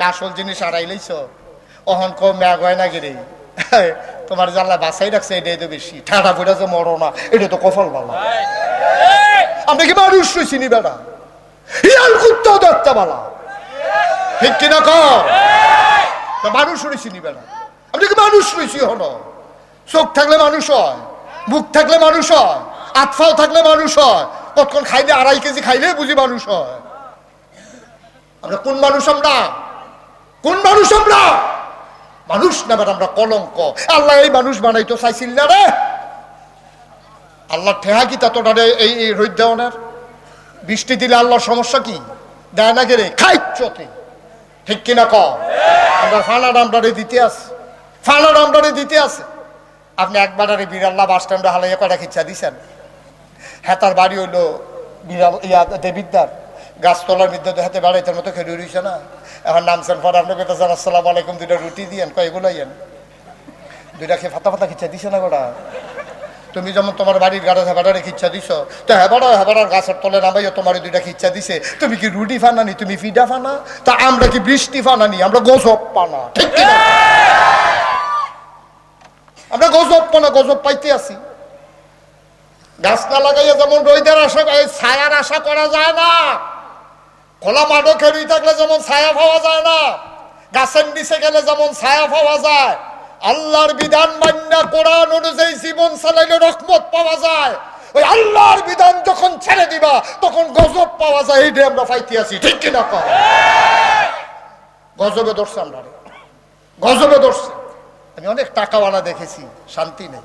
আসল জিনিস আড়াই লইছ? অহন কম ম্যাগ হয় না গেরে। তোমার জানলা বাসাই রাখছে, এটাই তো বেশি। ঠাডা ফুটা যে মরো না, এটা তো কফল বালা। আমরা কি মানুষ রয়েছি নি বেড়া? ইয়াল কুত্তাও দেখতে বালা। ঠিক কিনা কর তা মানুষ রয়েছি নি বেড়া। আমরা কি মানুষ রয়েছি হন? চোখ থাকলে মানুষ হয়, মুখ থাকলে মানুষ হয় আতফাও থাকলে মানুষ হয়, কতক্ষণ খাইলে আড়াই কেজি খাইলে বুঝি মানুষ হয়। আমরা কোন মানুষ আমরা? কোন মানুষ আমরা? মানুষ না আমরা কলঙ্ক। আল্লাহ এই মানুষ বানাইতো, চাইছিল না রে। আল্লাহ ঠেহা কি তা এই এই বৃষ্টি দিলে আল্লাহর সমস্যা কি? দেয় না গেলে খাইচ্ছতে ঠিক কিনা ক? আমরা ফানা ডামডারে দিতে আছে। ফানা ডামডারে দিতে আছে। আপনি একবার আরে বিড়াল্লা বাস স্ট্যান্ডে হালাইয়া কয়টা খিচ্ছা দিছেন? হ্যাঁ তার বাড়ি হইল বিড়াল, ইয়া দেবিদ্দার গাছতলার মধ্যে তো হাতে বাড়াইতে মতো খেয়ে রইছে না। এখন নামছেন পর আপনি পেতেছেন আসসালাম আলাইকুম, দুইটা রুটি দিয়েন, কয় এগুলো ইয়েন দুইটা খেয়ে ফাতা ফাতা খিচ্ছা দিছে না গোটা? তুমি যেমন তোমার বাড়ির গাড়া হেবাডারে খিচ্ছা দিছ, তো হেবাডা হেবাডার গাছের তলে নামাইও তোমার দুইটা খিচ্ছা দিছে। তুমি কি রুটি ফানানি, তুমি ফিডা ফানা? তা আমরা কি বৃষ্টি ফানানি, আমরা গজব পানা। ঠিক আমরা গজব পানা, গজব পাইতে আছি গাছ না লাগাইয়া যেমন রোদের আশা ছায়ার আশা করা যায় না। খোলা মাঠে খেলুই থাকলে যেমন ছায়া পাওয়া যায় না, গাছের নিচে গেলে যেমন ছায়া পাওয়া যায়, আল্লাহর বিধান মান্যা কোরআন অনুযায়ী জীবন চালাইলে রহমত পাওয়া যায়। ওই আল্লাহর বিধান যখন ছেড়ে দিবা, তখন গজব পাওয়া যায়, এইটাই আমরা পাইতে আছি, ঠিক কিনা কর গজবে ধরছে আমরা। গজবে ধরছে। আমি অনেক টাকাওয়ালা দেখেছি, শান্তি নেই।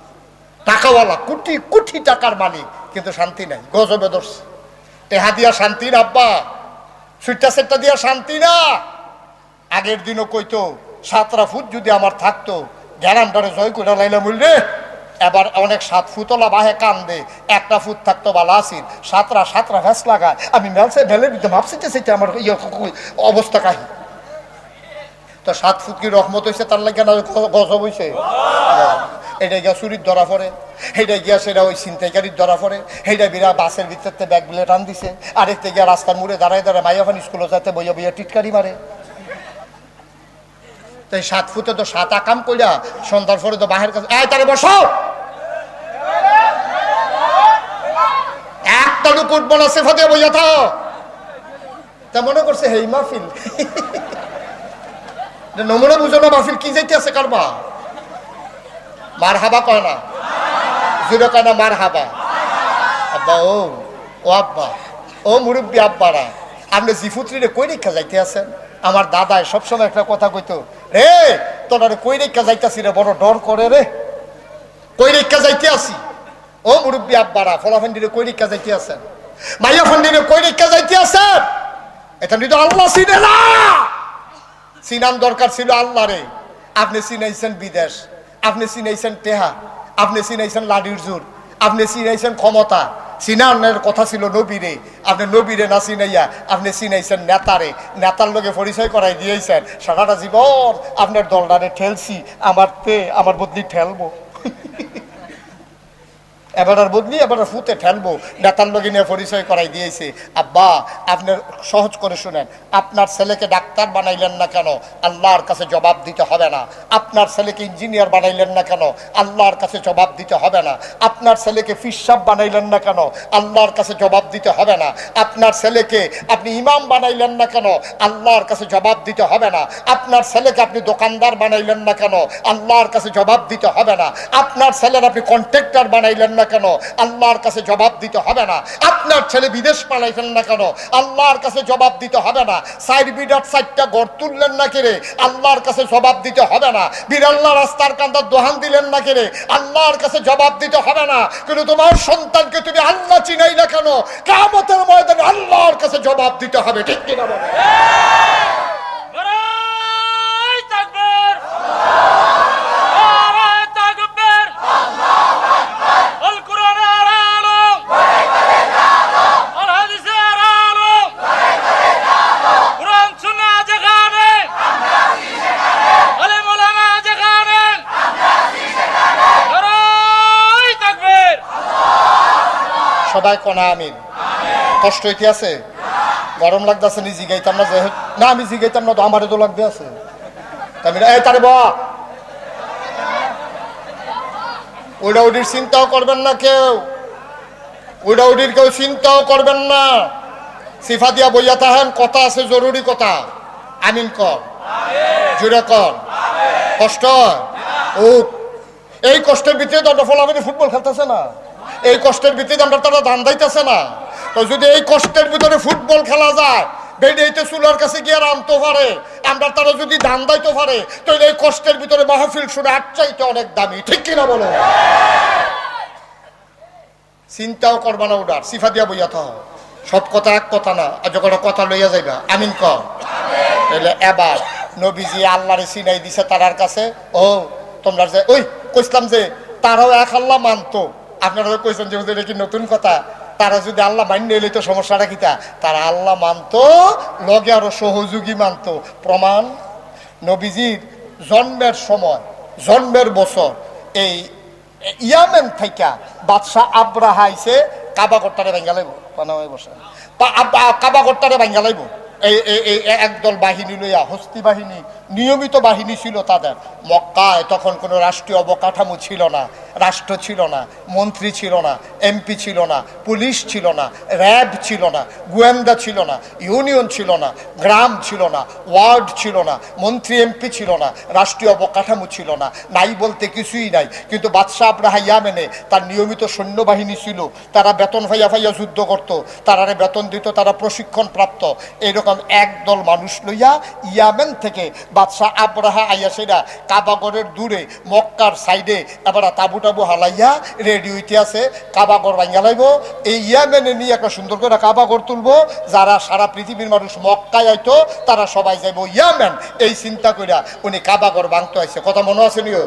টাকাওয়ালা, কোটি কোটি টাকার মালিক, কিন্তু শান্তি নাই, গজবে ধরছে। টেহা দিয়া শান্তি না আব্বা সুইটা সেটটা দিয়া শান্তি না। আগের দিনও কইতো, সাতরা ফুট যদি আমার থাকতো গ্যারান্টারে জয় করে লাইলাম রে। এবার অনেক সাত ফুতলা বাহে কান্দে, একটা ফুট থাকতো বালা আসির সাতরা সাতরা ভ্যাস লাগায়। আমি মেলসে ঢেলে দিতে ভাবছিতে সেটা আমার ইয়ে অবস্থা কাহি। তো সাত ফুট কি রহমত হয়েছে তার লাগে না গজব হয়েছে এটা গিয়া চুরির ধরা পড়ে সেইটা গিয়া সেটা ওই ছিনতাইকারির ধরা পড়ে সেইটা বিরা বাসের ভিতরতে ব্যাগ বিলে টান দিছে, আরেকটা গিয়া রাস্তার মুড়ে দাঁড়ায় দাঁড়ায় মাইয়া ফান স্কুলে যাতে বইয়া বইয়া টিটকারি মারে। তাই সাত ফুটে তো সাত আকাম কইরা সন্ধ্যার পরে তো বাহের কাছে এই তারে বসো! একটা লুক উঠবো না বইয়া থাও। তা মনে করছে হেই মাহফিল। নমুনা বুঝো না মাহফিল কি যাইতে আছে কারবা মার হাবা কয় না? জুড়ে কয় না মার হাবা আব্বা, ও ও আব্বা, ও মুরব্বী আব্বারা, আপনি জিফুত্রিরে কই রেখা যাইতে আছেন? আমার দাদায় সবসময় একটা কথা কইতো, রে তোরা কই রেখা যাইতাছি রে, বড় ডর করে রে? কই রেখা যাইতে আসি ও মুরব্বী আব্বারা ফলাফান্ডিরে কই রেখা যাইতে আছেন? মাইয়া ফান্ডিরে কই রেখা যাইতে আছেন? এটা নিতো আল্লাহ চিনে না। চিনান দরকার ছিল আল্লাহ রে আপনি চিনাইছেন বিদেশ। আপনি চিনাইছেন টেহা, আপনি চিনাইছেন লাডির জোর, আপনি চিনাইছেন ক্ষমতা। চিনানের কথা ছিল নবীরে, আপনি নবীরে না চিনাইয়া, আপনি চিনাইছেন নেতারে। নেতার লোকে পরিচয় করাই দিয়েছেন। সারাটা জীবন আপনার দলটারে ঠেলছি, আমার তে, আমার বদলি ঠেলবো। এবার বদলি এবার ফুতে ঠেলবো নেতার লগে নিয়ে পরিচয় করাই দিয়েছে। আব্বা আপনার সহজ করে শুনেন, আপনার ছেলেকে ডাক্তার বানাইলেন না কেন? আল্লাহর কাছে জবাব দিতে হবে না। আপনার ছেলেকে ইঞ্জিনিয়ার বানাইলেন না কেন? আল্লাহর কাছে জবাব দিতে হবে না। আপনার ছেলেকে ফিসাব বানাইলেন না কেন? আল্লাহর কাছে জবাব দিতে হবে না। আপনার ছেলেকে আপনি ইমাম বানাইলেন না কেন? আল্লাহর কাছে জবাব দিতে হবে না। আপনার ছেলেকে আপনি দোকানদার বানাইলেন না কেন? আল্লাহর কাছে জবাব দিতে হবে না। আপনার ছেলের আপনি কন্ট্রাক্টর বানাইলেন না কেন? আল্লাহর কাছে জবাব দিতে হবে না। আপনার ছেলে বিদেশ পালাইছেন না কেন? আল্লাহর কাছে জবাব দিতে হবে না। সাইড বিডার সাইডটা গড় তুললেন না কেরে আল্লাহর কাছে জবাব দিতে হবে না। বিরাল্লা রাস্তার কান্দার দোহান দিলেন না কেরে আল্লাহর কাছে জবাব দিতে হবে না। কিন্তু তোমার সন্তানকে তুমি আল্লাহ চিনাই না কেন? কামতের ময়দানে আল্লাহর কাছে জবাব দিতে হবে। ঠিক কিনা বলো সবাই কনা আমিন। কষ্ট হইতে আছে? গরম লাগতেছে, নি জিগাইতাম না যে না, আমি জিগাইতাম না, তো আমারও তো লাগবে আছে। তা এই, তারে বা ওইটা ওটির চিন্তাও করবেন না কেউ। ওইটা ওটির কেউ চিন্তাও করবেন না। সিফা দিয়া বইয়া তাহেন কথা আছে, জরুরি কথা। আমিন কর। জুড়ে কর। কষ্ট? ও এই কষ্টের ভিতরে দণ্ড ফলাফলি ফুটবল খেলতেছে না। এই কষ্টের ভিতরে দণ্ড তারা ধান দাইতেছে না। তো যদি এই কষ্টের ভিতরে ফুটবল খেলা যায় চুলার কাছে গিয়ে রামতে পারে। আমরা তারা যদি দাইতে পারে, তাহলে এই কষ্টের ভিতরে মাহফিল শুনে অনেক দামি। ঠিক কিনা বলো? চিন্তাও করবা না ওটার সিফা দিয়া বইয়া থাও। সব কথা এক কথা না, আর যখন কথা লইয়া যাইবা, আমিন কর তাহলে এবার নবীজি আল্লাহরে সিনাই দিছে তারার কাছে, ও, তোমরা যে, ওই, কইছিলাম যে, তারাও এক আল্লাহ মানতো। আপনারা কইছেন যে এটা কি নতুন কথা? তারা যদি আল্লাহ মান্য এলে তো সমস্যাটা কিতা তারা আল্লাহ মানতো, লগে আরও সহযোগী মানতো। প্রমাণ, নবীজির জন্মের সময়, জন্মের বছর, এই ইয়ামেন থাইকা বাদশাহ আব্রাহা আইছে, কাবা করতারে ভেঙ্গা লাইব। পানামাই বসে? পা- কাবা করতারে ভেঙ্গা এই এই- একদল বাহিনী লইয়া হস্তি বাহিনী নিয়মিত বাহিনী ছিল তাদের মক্কায় তখন কোনো রাষ্ট্রীয় অবকাঠামো ছিল না রাষ্ট্র ছিল না মন্ত্রী ছিল না এমপি ছিল না পুলিশ ছিল না র্যাব ছিল না গোয়েন্দা ছিল না ইউনিয়ন ছিল না গ্রাম ছিল না ওয়ার্ড ছিল না মন্ত্রী এমপি ছিল না রাষ্ট্রীয় অবকাঠামো ছিল না নাই বলতে কিছুই নাই কিন্তু বাদশাহ আব্রাহা ইয়ামেনে তার নিয়মিত সৈন্যবাহিনী ছিল তারা বেতন ভাইয়া ফাইয়া যুদ্ধ করত তারারে বেতন দিত তারা প্রশিক্ষণ প্রাপ্ত এরকম একদল মানুষ লইয়া ইয়ামেন থেকে বাদশাহ আব্রাহা আইয়া সেরা কাবাগরের দূরে, মক্কার সাইডে এবার তাবু টাবু হালাইয়া রেডি হইতে আছে, কাবাগর ভাঙ্গা লাইব। এই ইয়ামেনে নিয়ে একটা সুন্দর করে কাবাগর তুলবো, যারা সারা পৃথিবীর মানুষ মক্কায় আইতো, তারা সবাই যাইব ইয়ামেন। এই চিন্তা কইরা উনি কাবাগর ভাঙতে আইছে। কথা মনে আছে নিও?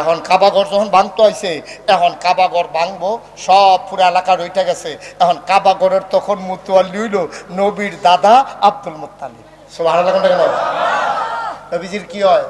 এখন কাবাঘর যখন ভাঙতে আইছে, এখন কাবাঘর ভাঙবো সব পুরো এলাকা রইটা গেছে। এখন কাবাঘরের তখন মুতুয়াল্লি হইল নবীর দাদা আব্দুল মুত্তালিব। সব ভালো লাগান নবীজির কি হয়?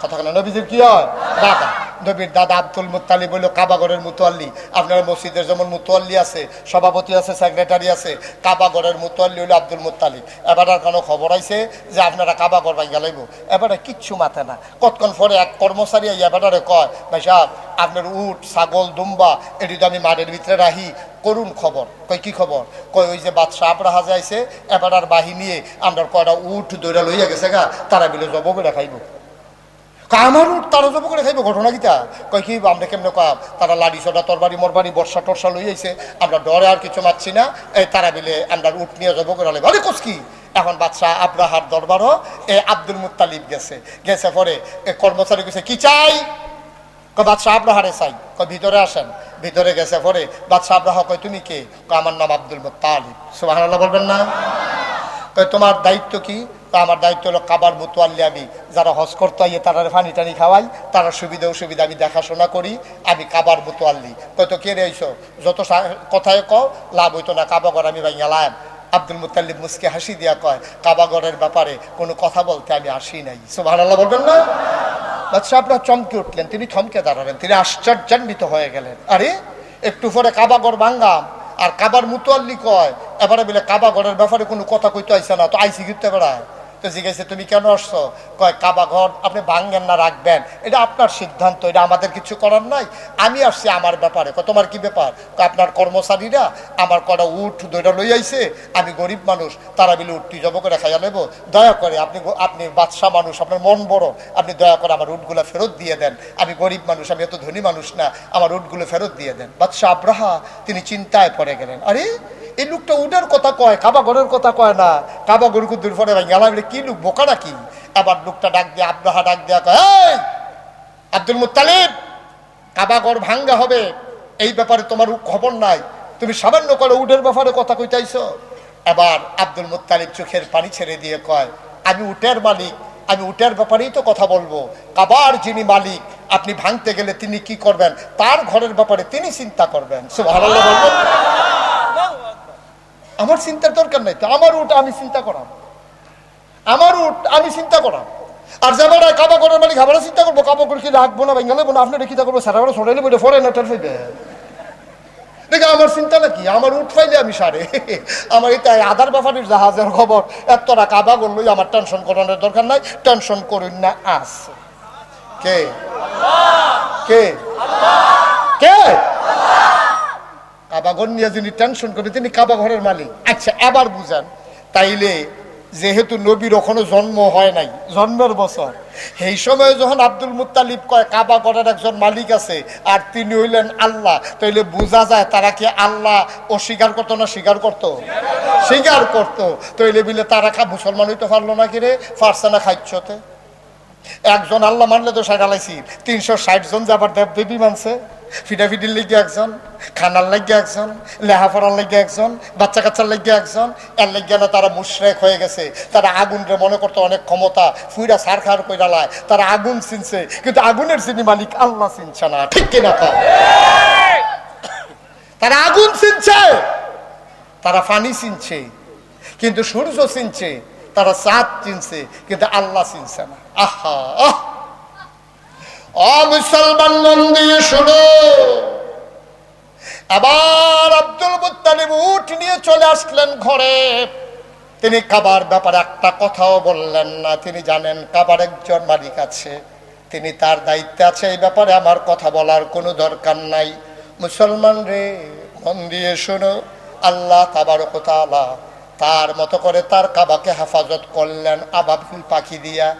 কথা কেন, নবীজির কি হয়? দাদা। নবীর দাদা আব্দুল মুতালি হইল কাবাগরের মুতোয়াল্লি আপনার মসজিদের যেমন মুতোয়াল্লি আছে, সভাপতি আছে, সেক্রেটারি আছে, কাবাগরের মুতোয়াল্লি হইল আব্দুল মুত্তালিব। এবার আর কোনো খবর আইছে যে আপনারা কাবাগর ভাই গেলাইব এবারে কিচ্ছু মাথে না। কতক্ষণ পরে এক কর্মচারী আই এবারে কয়, ভাই সাহেব, আপনার উট, ছাগল, দুম্বা, এটি তো আমি মাঠের ভিতরে রাহি করুন খবর। কই কি খবর? কই ওই যে বাদশাহ আবরাহা যাইছে এবার আর বাহিনী আমরা কয়টা উঠ দৌড়া লইয়া গেছে গা, তারা বিলে জব করে কয় উঠ তারা জব করে খাইব, ঘটনা কিতা? কয় কি, আমরা কেমনে কয়, তারা লাড়ি সদা তরবারি, মরবারি, বর্ষা টর্ষা লই আইছে, আমরা ডরে আর কিছু মারছি না। এই তারা মিলে আমরা উঠ নিয়ে জব করে আলে আরে কোস কি এখন বাদশাহ আব্রাহার দরবারও, এ, আব্দুল মুত্তালিব গেছে। গেছে পরে, এ, কর্মচারী গেছে কি চাই? বাদশাহ আব্রাহারে চাই। কয়, ভিতরে আসেন। ভিতরে গেছে পরে, বাদশাহ আব্রাহা কয়, তুমি কে? আমার নাম আব্দুল মুত্তালিব। সুবহানাল্লাহ বলবেন না? তোমার দায়িত্ব কি? কয় আমার দায়িত্ব হলো কাবার মুতোয়াল্লি আমি যারা হজ করতে আইয়ে তারা ফানি টানি খাওয়াই, তারা সুবিধা অসুবিধা আমি দেখাশোনা করি, আমি কাবার মুতোয়াল্লি তো কে রে আইসো যত কথায় কও, লাভ হইতো না, কাবাগর আমি ভাই গেলাম আব্দুল মুতাল্লিব মুসকে হাসি দিয়া কয়, কাবাগরের ব্যাপারে কোনো কথা বলতে আমি আসি নাই। সুবহানাল্লাহ বলবেন না? বাদশাহ আপনার চমকে উঠলেন, তিনি থমকে দাঁড়ালেন, তিনি আশ্চর্যান্বিত হয়ে গেলেন। আরে, একটু পরে কাবাগর ভাঙ্গাম আর কাবার মুতোয়াল্লি কয়, এবারে বলে কাবাগরের ব্যাপারে কোনো কথা কইতে আইসে না, তো আইসি ঘুরতে বেড়ায়। তো জিজ্ঞাসা তুমি কেন আসছো? কয়, কাবা ঘর, আপনি ভাঙ্গেন না, রাখবেন। এটা আপনার সিদ্ধান্ত, এটা আমাদের কিছু করার নাই। আমি আসছি আমার ব্যাপারে। কয়, তোমার কি ব্যাপার? আপনার কর্মচারীরা আমার কটা উঠ দইটা লই আইছে, আমি গরিব মানুষ, তারা বিলে উঠটি জব করে খাইয়া নেব দয়া করে আপনি আপনি বাদশাহ মানুষ, আপনার মন বড়, আপনি দয়া করে আমার উটগুলো ফেরত দিয়ে দেন। আমি গরিব মানুষ, আমি এত ধনী মানুষ না, আমার উটগুলো ফেরত দিয়ে দেন। বাদশাহ আব্রাহা, তিনি চিন্তায় পড়ে গেলেন। আরে এই লোকটা উডার কথা কয় কাবা ঘরের কথা কয় না। কাবা গরু কুদ্দুর পরে গেলাম কি লোক বোকা নাকি? আবার লোকটা ডাক দিয়ে আব্রাহা ডাক দেয়া কয় "এই, আব্দুল মুত্তালিব কাবা ঘর ভাঙ্গা হবে। এই ব্যাপারে তোমার খবর নাই। তুমি সামান্য করে উটের ব্যাপারে কথা কইতাইছো। এবার আব্দুল মুত্তালিব চোখের পানি ছেড়ে দিয়ে কয় আমি উটের মালিক আমি উটের ব্যাপারেই তো কথা বলব। কাবার যিনি মালিক আপনি ভাঙতে গেলে তিনি কি করবেন? তার ঘরের ব্যাপারে তিনি চিন্তা করবেন। সুবহানাল্লাহ বলবেন আমার চিন্তার দরকার নাই তো, আমার উঠ আমি চিন্তা করাম। আমার উঠ আমি চিন্তা করাম। আর যে বেড়ায় কাবা করার মালিক আবার চিন্তা করব, কাবা করে কি রাখব না বেঙ্গালে না, আপনি চিন্তা করব, সারা বেড়া সরাইলে বলে ফরে না হইবে দেখে, আমার চিন্তা নাকি? আমার উঠ ফাইলে আমি সারে। আমার এটা আধার ব্যাপারের জাহাজের খবর, এতটা কাবা করলই আমার টেনশন করানোর দরকার নাই টেনশন করুন না আস কে? কে? কে? কাবাঘর নিয়ে যিনি টেনশন করে তিনি কাবাঘরের মালিক। আচ্ছা। এবার বুঝান তাইলে যেহেতু নবীর ওখানে জন্ম হয় নাই জন্মের বছর সেই সময় যখন আব্দুল মুত্তালিব কয় কাবাঘরের একজন মালিক আছে আর তিনি হইলেন আল্লাহ তাইলে বোঝা যায় তারা কি আল্লাহ অস্বীকার করতো না স্বীকার করতো? স্বীকার করতো। তৈলে বিলে তারা খা মুসলমান হইতে পারল না কিরে পারছে না খাইছতে একজন আল্লাহ মানলে তো ষাট আলাইছি তিনশো ষাট জন যাবার দেব দেবী মানছে। ফিডাফিডির লেগে একজন, খানার লেগে একজন লেহাফড়ার লেগে একজন, বাচ্চা কাচ্চার লেগে একজন, এর লেগে না তারা মুশরেক হয়ে গেছে। তারা আগুনরে মনে করতো অনেক ক্ষমতা, ফুইরা সার খার কইরা লায়। তারা আগুন চিনছে, কিন্তু আগুনের চিনি মালিক, আল্লাহ চিনছে না। ঠিক কিনা কও? তারা আগুন চিনছে, তারা পানি চিনছে, কিন্তু সূর্য চিনছে, তারা চাঁদ চিনছে, কিন্তু আল্লাহ চিনছে না। আহা, আহ! অ মুসলমান মন দিয়ে শোনো। আবার আব্দুল মুত্তালিব উঠ নিয়ে চলে আসলেন ঘরে। তিনি কাবার ব্যাপারে একটা কথাও বললেন না। তিনি জানেন কাবার একজন মালিক আছে। তিনি তার দায়িত্বে আছে। এই ব্যাপারে আমার কথা বলার কোনো দরকার নাই। মুসলমান রে মন দিয়ে শোনো। আল্লাহ তাবারক তাআলা তার মতো করে তার কাবাকে হেফাজত করলেন আবাবিল পাখি দিয়া।